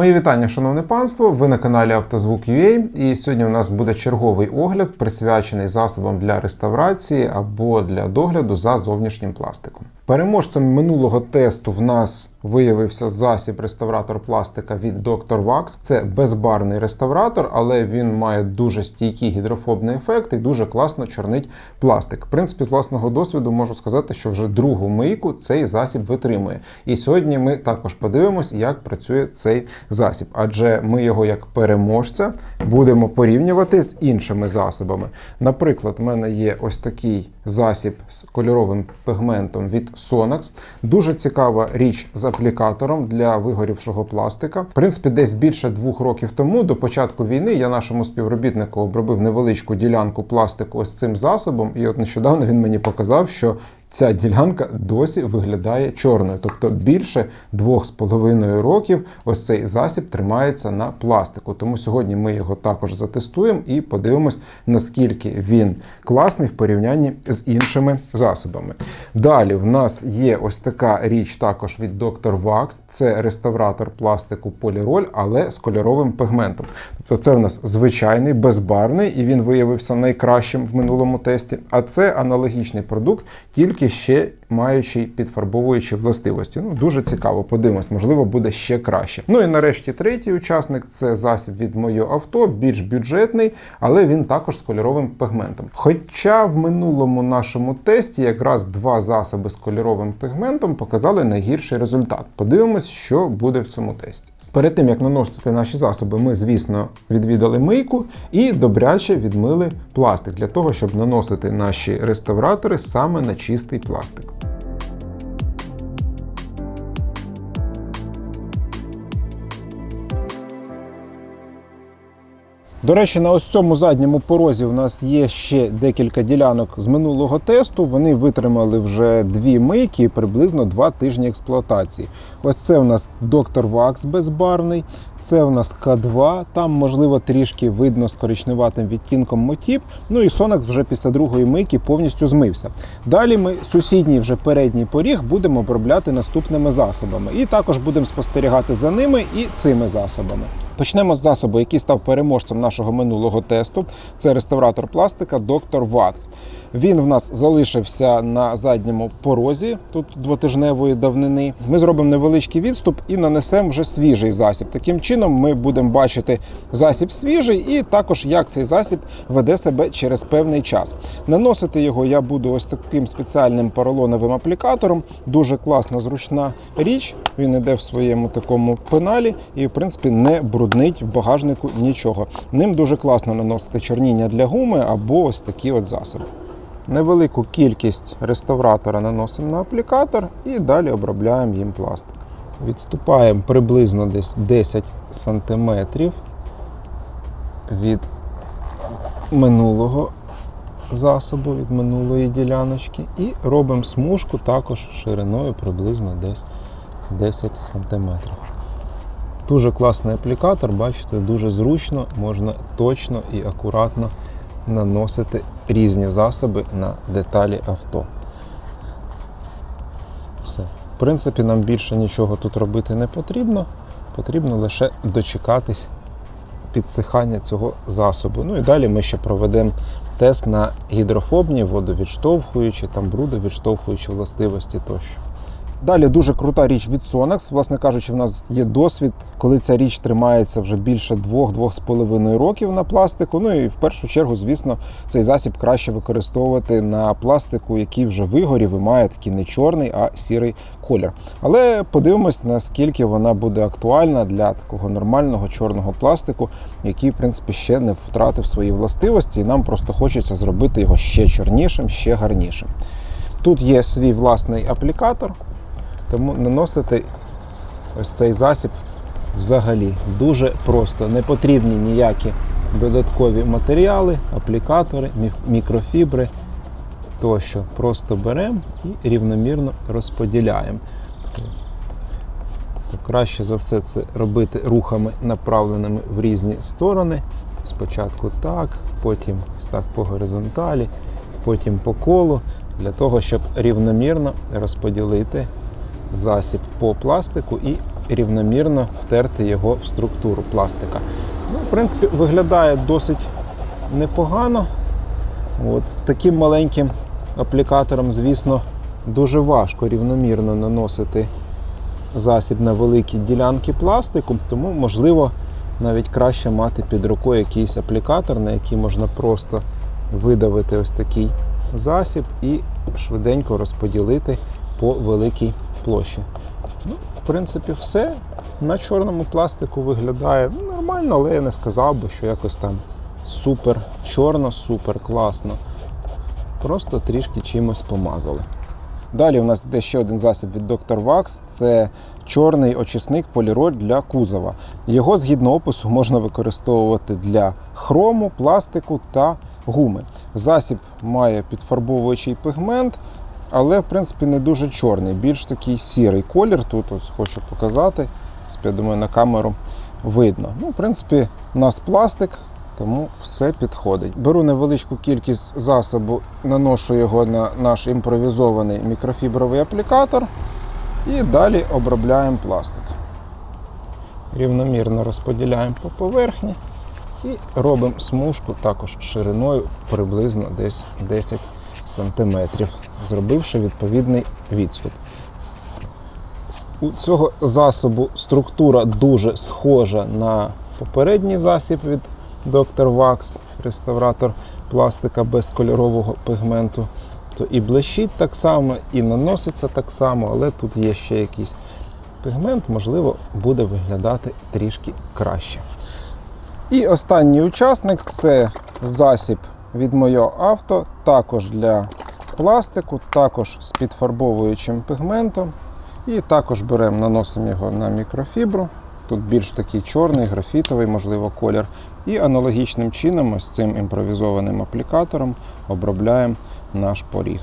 Мої вітання, шановне панство. Ви на каналі Автозвук.ua і сьогодні у нас буде черговий огляд, присвячений засобам для реставрації або для догляду за зовнішнім пластиком. Переможцем минулого тесту в нас виявився засіб реставратор пластика від Dr. Wax. Це безбарний реставратор, але він має дуже стійкий гідрофобний ефект і дуже класно чорнить пластик. В принципі, з власного досвіду можу сказати, що вже другу мийку цей засіб витримує. І сьогодні ми також подивимось, як працює цей засіб, адже ми його як переможця будемо порівнювати з іншими засобами. Наприклад, в мене є ось такий засіб з кольоровим пігментом від Sonax. Дуже цікава річ з аплікатором для вигорівшого пластика. В принципі, десь більше двох років тому, до початку війни, я нашому співробітнику обробив невеличку ділянку пластику ось цим засобом, і от нещодавно він мені показав, що ця ділянка досі виглядає чорною. Тобто більше двох з половиною років ось цей засіб тримається на пластику. Тому сьогодні ми його також затестуємо і подивимось, наскільки він класний в порівнянні з іншими засобами. Далі в нас є ось така річ також від Dr. Wax. Це реставратор пластику поліроль, але з кольоровим пігментом. Тобто це в нас звичайний безбарний, і він виявився найкращим в минулому тесті. А це аналогічний продукт, тільки ще маючий підфарбовуючі властивості. Ну, дуже цікаво, подивимось, можливо, буде ще краще. Ну і нарешті третій учасник це засіб від моє авто, більш бюджетний, але він також з кольоровим пігментом. Хоча в минулому нашому тесті якраз два засоби з кольоровим пігментом показали найгірший результат. Подивимось, що буде в цьому тесті. Перед тим як наносити наші засоби, ми, звісно, відвідали мийку і добряче відмили пластик для того, щоб наносити наші реставратори саме на чистий пластик. До речі, на ось цьому задньому порозі у нас є ще декілька ділянок з минулого тесту. Вони витримали вже дві мийки і приблизно два тижні експлуатації. Ось це у нас доктор Вакс безбарний, це у нас К2, там, можливо, трішки видно з коричневатим відтінком мотіп. Ну і Сонакс вже після другої мийки повністю змився. Далі ми сусідній вже передній поріг будемо обробляти наступними засобами. І також будемо спостерігати за ними і цими засобами. Почнемо з засобу, який став переможцем нашого минулого тесту. Це реставратор пластика Dr. Wax. Він в нас залишився на задньому порозі тут двотижневої давнини. Ми зробимо невеличкий відступ і нанесемо вже свіжий засіб. Таким чином, ми будемо бачити засіб свіжий і також як цей засіб веде себе через певний час. Наносити його я буду ось таким спеціальним поролоновим аплікатором. Дуже класна, зручна річ. Він іде в своєму такому пеналі і, в принципі, не бруднить в багажнику нічого. Ним дуже класно наносити чорніння для гуми або ось такі от засоби. Невелику кількість реставратора наносимо на аплікатор і далі обробляємо їм пластик. Відступаємо приблизно десь 10 см від минулого засобу, від минулої діляночки, і робимо смужку також шириною приблизно десь 10 см. Дуже класний аплікатор, бачите, дуже зручно, можна точно і акуратно наносити різні засоби на деталі авто. Все. В принципі, нам більше нічого тут робити не потрібно. Потрібно лише дочекатись підсихання цього засобу. Ну і далі ми ще проведемо тест на гідрофобні, водовідштовхуючі, там брудовідштовхуючі властивості тощо. Далі дуже крута річ від Sonax. Власне кажучи, в нас є досвід, коли ця річ тримається вже більше 2-2,5 років на пластику. Ну і в першу чергу, звісно, цей засіб краще використовувати на пластику, який вже вигорів і має такий не чорний, а сірий колір. Але подивимось, наскільки вона буде актуальна для такого нормального чорного пластику, який, в принципі, ще не втратив свої властивості, і нам просто хочеться зробити його ще чорнішим, ще гарнішим. Тут є свій власний аплікатор. Тому наносити ось цей засіб взагалі дуже просто. Не потрібні ніякі додаткові матеріали, аплікатори, мікрофібри тощо. Просто беремо і рівномірно розподіляємо. Краще за все це робити рухами, направленими в різні сторони. Спочатку так, потім так по горизонталі, потім по колу, для того, щоб рівномірно розподілити засіб по пластику і рівномірно втерти його в структуру пластика. Ну, в принципі, виглядає досить непогано. От, таким маленьким аплікатором, звісно, дуже важко рівномірно наносити засіб на великі ділянки пластику, тому можливо навіть краще мати під рукою якийсь аплікатор, на який можна просто видавити ось такий засіб і швиденько розподілити по великій площі. Ну, в принципі, все на чорному пластику виглядає нормально, але я не сказав би, що якось там супер чорно, супер класно. Просто трішки чимось помазали. Далі у нас йде ще один засіб від Dr. Wax. Це чорний очисник поліроль для кузова. Його згідно опису можна використовувати для хрому, пластику та гуми. Засіб має підфарбовуючий пігмент, але в принципі не дуже чорний, більш такий сірий колір. Тут ось хочу показати. Я думаю, на камеру видно. Ну, в принципі, у нас пластик, тому все підходить. Беру невеличку кількість засобу, наношу його на наш імпровізований мікрофібровий аплікатор і далі обробляємо пластик. Рівномірно розподіляємо по поверхні і робимо смужку також шириною приблизно десь 10 см, зробивши відповідний відступ. У цього засобу структура дуже схожа на попередній засіб від Dr. Wax, реставратор пластика без кольорового пігменту. То і блищить так само, і наноситься так само, але тут є ще якийсь пігмент, можливо, буде виглядати трішки краще. І останній учасник це засіб від моє авто, також для пластику, також з підфарбовуючим пігментом. І також беремо, наносимо його на мікрофібру. Тут більш такий чорний, графітовий, можливо, колір. І аналогічним чином, ось цим імпровізованим аплікатором обробляємо наш поріг.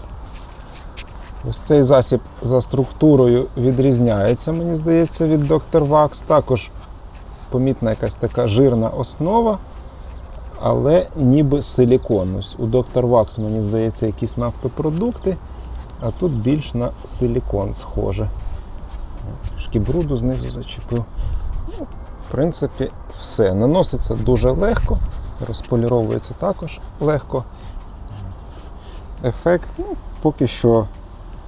Ось цей засіб за структурою відрізняється, мені здається, від Dr. Wax. Також помітна якась така жирна основа, але ніби силікон. Ось У Dr. Wax, мені здається, якісь нафтопродукти, а тут більш на силікон схоже. Трішки бруду знизу зачепив. Ну, В принципі, все. Наноситься дуже легко, розполіровується також легко. Ефект ну, поки що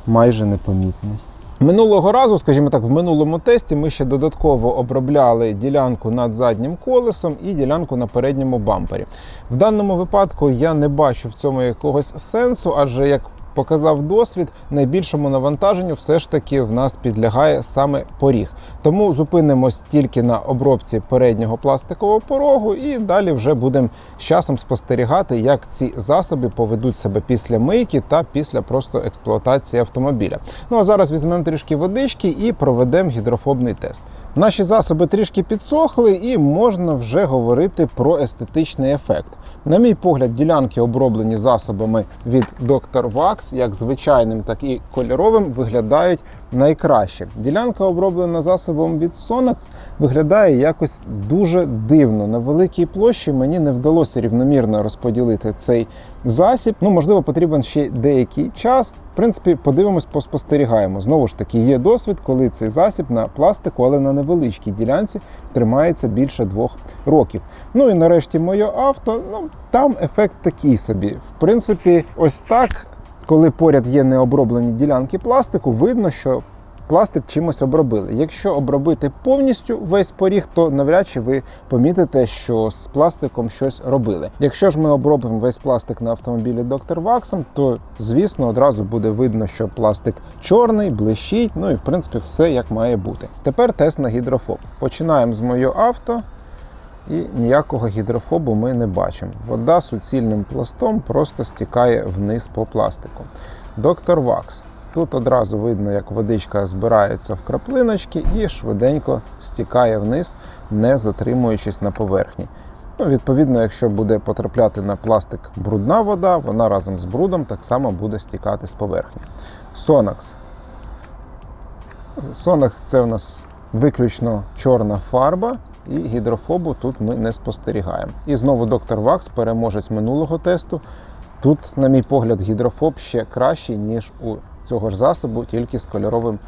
майже непомітний. Минулого разу, скажімо так, в минулому тесті ми ще додатково обробляли ділянку над заднім колесом і ділянку на передньому бампері. В даному випадку я не бачу в цьому якогось сенсу, адже як показав досвід, найбільшому навантаженню все ж таки в нас підлягає саме поріг. Тому зупинимось тільки на обробці переднього пластикового порогу, і далі вже будемо з часом спостерігати, як ці засоби поведуть себе після мийки та після просто експлуатації автомобіля. Ну а зараз візьмемо трішки водички і проведемо гідрофобний тест. Наші засоби трішки підсохли, і можна вже говорити про естетичний ефект. На мій погляд, ділянки оброблені засобами від Dr. Wax, як звичайним, так і кольоровим, виглядають найкраще. Ділянка оброблена засобом від Sonax виглядає якось дуже дивно. На великій площі мені не вдалося рівномірно розподілити цей засіб. Ну, можливо, потрібен ще деякий час. В принципі, подивимось, поспостерігаємо. Знову ж таки, є досвід, коли цей засіб на пластику, але на невеличкій ділянці тримається більше двох років. Ну і нарешті моє авто. Ну там ефект такий собі. В принципі, ось так, коли поряд є необроблені ділянки пластику, видно, що пластик чимось обробили. Якщо обробити повністю весь поріг, то навряд чи ви помітите, що з пластиком щось робили. Якщо ж ми обробимо весь пластик на автомобілі Dr. Wax, то звісно одразу буде видно, що пластик чорний, блищить, ну і в принципі все як має бути. Тепер тест на гідрофоб. Починаємо з моє авто. І ніякого гідрофобу ми не бачимо. Вода суцільним пластом просто стікає вниз по пластику. Доктор Вакс. Тут одразу видно, як водичка збирається в краплиночки і швиденько стікає вниз, не затримуючись на поверхні. Ну, Відповідно, якщо буде потрапляти на пластик брудна вода, вона разом з брудом так само буде стікати з поверхні. Сонакс. Сонакс це у нас виключно чорна фарба, і гідрофобу тут ми не спостерігаємо. І знову доктор Вакс, переможець минулого тесту. Тут, на мій погляд, гідрофоб ще кращий, ніж у цього ж засобу, тільки з кольоровим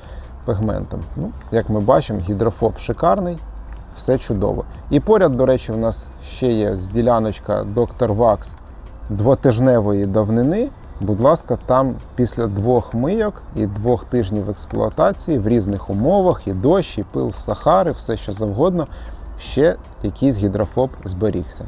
пігментом. Ну, як ми бачимо, гідрофоб шикарний, все чудово. І поряд, до речі, у нас ще є діляночка Dr. Wax двотижневої давнини. Будь ласка, там після двох мийок і двох тижнів експлуатації в різних умовах, і дощ, і пил з Сахари, все що завгодно, ще якийсь гідрофоб зберігся.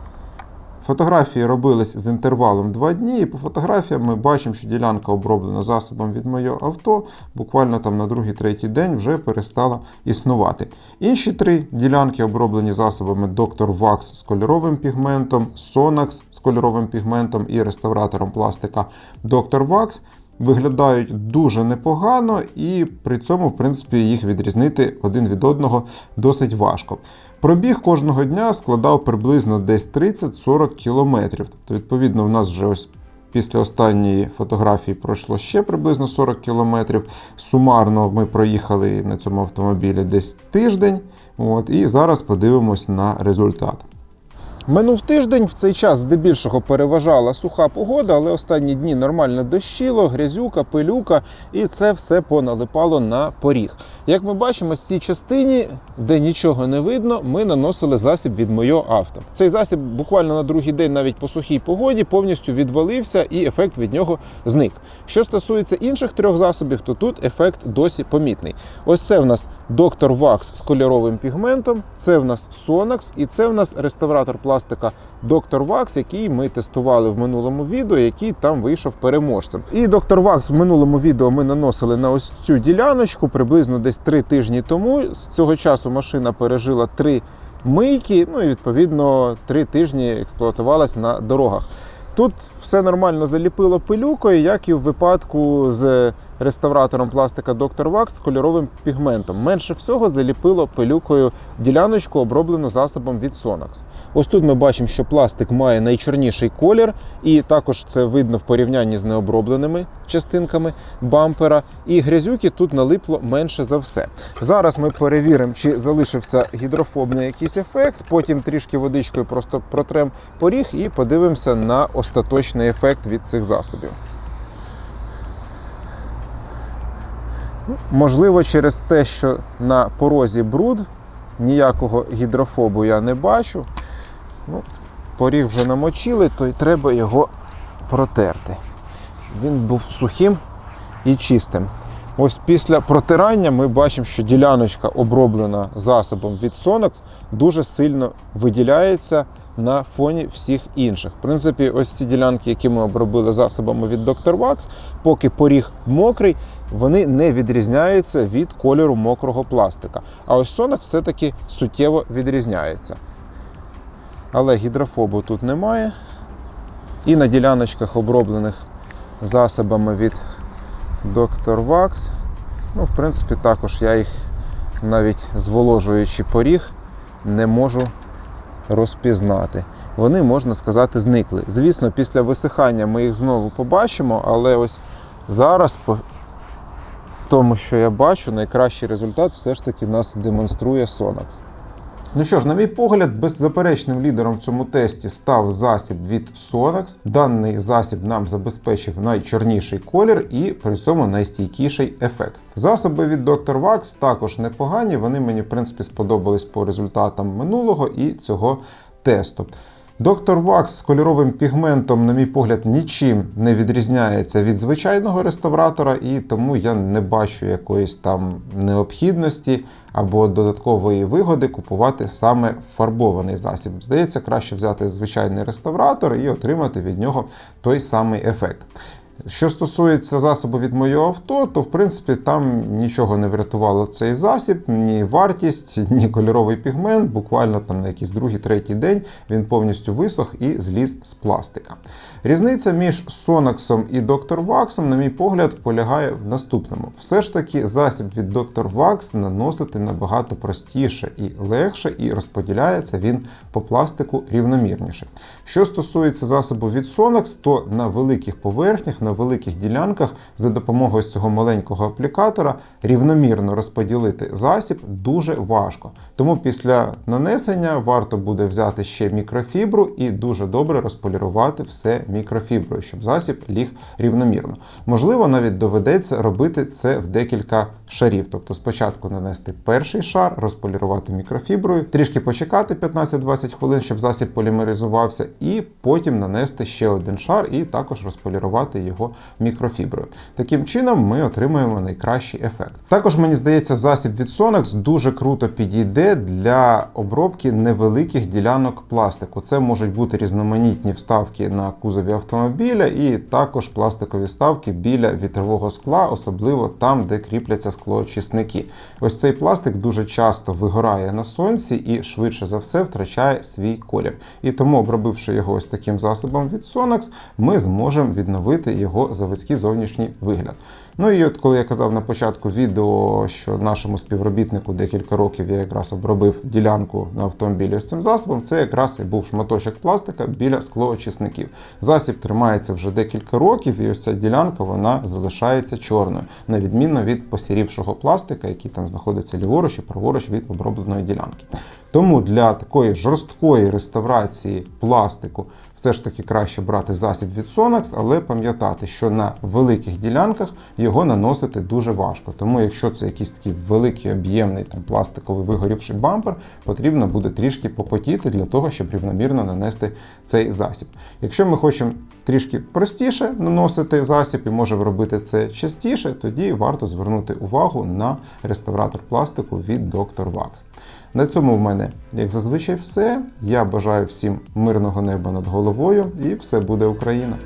Фотографії робились з інтервалом 2 дні, і по фотографіям ми бачимо, що ділянка оброблена засобом від моє авто, буквально там на другий-третій день вже перестала існувати. Інші три ділянки оброблені засобами Dr. Wax з кольоровим пігментом, Sonax з кольоровим пігментом і реставратором пластика Dr. Wax. Виглядають дуже непогано, і при цьому, в принципі, їх відрізнити один від одного досить важко. Пробіг кожного дня складав приблизно десь 30-40 кілометрів. Тобто, відповідно, в нас вже ось після останньої фотографії пройшло ще приблизно 40 кілометрів. Сумарно ми проїхали на цьому автомобілі десь тиждень. От, і зараз подивимось на результат. Минув тиждень, в цей час здебільшого переважала суха погода, але останні дні нормально дощило, грязюка, пилюка, і це все поналипало на поріг. Як ми бачимо, з цій частині, де нічого не видно, ми наносили засіб від моє авто. Цей засіб буквально на другий день, навіть по сухій погоді, повністю відвалився і ефект від нього зник. Що стосується інших трьох засобів, то тут ефект досі помітний. Ось це в нас Dr. Wax з кольоровим пігментом, це в нас Sonax і це в нас реставратор пластика Dr. Wax, який ми тестували в минулому відео, який там вийшов переможцем. І Dr. Wax в минулому відео ми наносили на ось цю діляночку приблизно десь три тижні тому. З цього часу машина пережила три мийки, ну і відповідно три тижні експлуатувалась на дорогах. Тут все нормально заліпило пилюкою, як і в випадку з реставратором пластика Dr. Wax з кольоровим пігментом. Менше всього заліпило пилюкою діляночку, оброблену засобом від Sonax. Ось тут ми бачимо, що пластик має найчорніший колір, і також це видно в порівнянні з необробленими частинками бампера. І грязюки тут налипло менше за все. Зараз ми перевіримо, чи залишився гідрофобний якийсь ефект. Потім трішки водичкою просто протрем поріг і подивимося на остаточний ефект від цих засобів. Можливо, через те, що на порозі бруд, ніякого гідрофобу я не бачу. Ну, Поріг вже намочили, то й треба його протерти. Він був сухим і чистим. Ось після протирання ми бачимо, що діляночка, оброблена засобом від Sonax, дуже сильно виділяється на фоні всіх інших. В принципі, ось ці ділянки, які ми обробили засобами від Dr. Wax, поки поріг мокрий, вони не відрізняються від кольору мокрого пластика. А ось Sonax все-таки суттєво відрізняється. Але гідрофобу тут немає. І на діляночках, оброблених засобами від Dr. Wax, ну, в принципі, також я їх навіть зволожуючи поріг, не можу розпізнати. Вони, можна сказати, зникли. Звісно, після висихання ми їх знову побачимо, але ось зараз, тому, що я бачу, найкращий результат все ж таки нас демонструє Sonax. Ну що ж, на мій погляд, беззаперечним лідером в цьому тесті став засіб від Sonax. Даний засіб нам забезпечив найчорніший колір і при цьому найстійкіший ефект. Засоби від Dr. Wax також непогані. Вони мені, в принципі, сподобались по результатам минулого і цього тесту. Доктор Вакс з кольоровим пігментом, на мій погляд, нічим не відрізняється від звичайного реставратора, і тому я не бачу якоїсь там необхідності або додаткової вигоди купувати саме фарбований засіб. Здається, краще взяти звичайний реставратор і отримати від нього той самий ефект. Що стосується засобу від моє авто, то в принципі там нічого не врятувало цей засіб, ні вартість, ні кольоровий пігмент. Буквально там на якийсь другий, третій день він повністю висох і зліз з пластика. Різниця між Sonax і Dr. Wax, на мій погляд, полягає в наступному: все ж таки, засіб від Dr. Wax наносити набагато простіше і легше, і розподіляється він по пластику рівномірніше. Що стосується засобу від Sonax, то на великих поверхнях на великих ділянках за допомогою цього маленького аплікатора рівномірно розподілити засіб дуже важко. Тому після нанесення варто буде взяти ще мікрофібру і дуже добре розполірувати все мікрофіброю, щоб засіб ліг рівномірно. Можливо, навіть доведеться робити це в декілька шарів. Тобто спочатку нанести перший шар, розполірувати мікрофіброю, трішки почекати 15-20 хвилин, щоб засіб полімеризувався, і потім нанести ще один шар і також розполірувати його мікрофіброю. Таким чином ми отримуємо найкращий ефект. Також мені здається, засіб від Sonax дуже круто підійде для обробки невеликих ділянок пластику. Це можуть бути різноманітні вставки на кузові автомобіля і також пластикові вставки біля вітрового скла, особливо там, де кріпляться склоочисники. Ось цей пластик дуже часто вигорає на сонці і швидше за все втрачає свій колір. І тому, обробивши його ось таким засобом від Sonax, ми зможемо відновити його заводський зовнішній вигляд. Ну і от коли я казав на початку відео, що нашому співробітнику декілька років я якраз обробив ділянку на автомобілі з цим засобом, це якраз і був шматочок пластика біля склоочисників. Засіб тримається вже декілька років, і ось ця ділянка вона залишається чорною, на відміну від посірівшого пластика, який там знаходиться ліворуч і праворуч від обробленої ділянки. Тому для такої жорсткої реставрації пластику все ж таки краще брати засіб від Sonax, але пам'ятати, що на великих ділянках його наносити дуже важко. Тому, якщо це якийсь такий великий об'ємний там пластиковий вигорівший бампер, потрібно буде трішки попотіти для того, щоб рівномірно нанести цей засіб. Якщо ми хочемо трішки простіше наносити засіб і може робити це частіше, тоді варто звернути увагу на реставратор пластику від Dr. Wax. На цьому в мене, як зазвичай, все. Я бажаю всім мирного неба над головою і все буде Україна!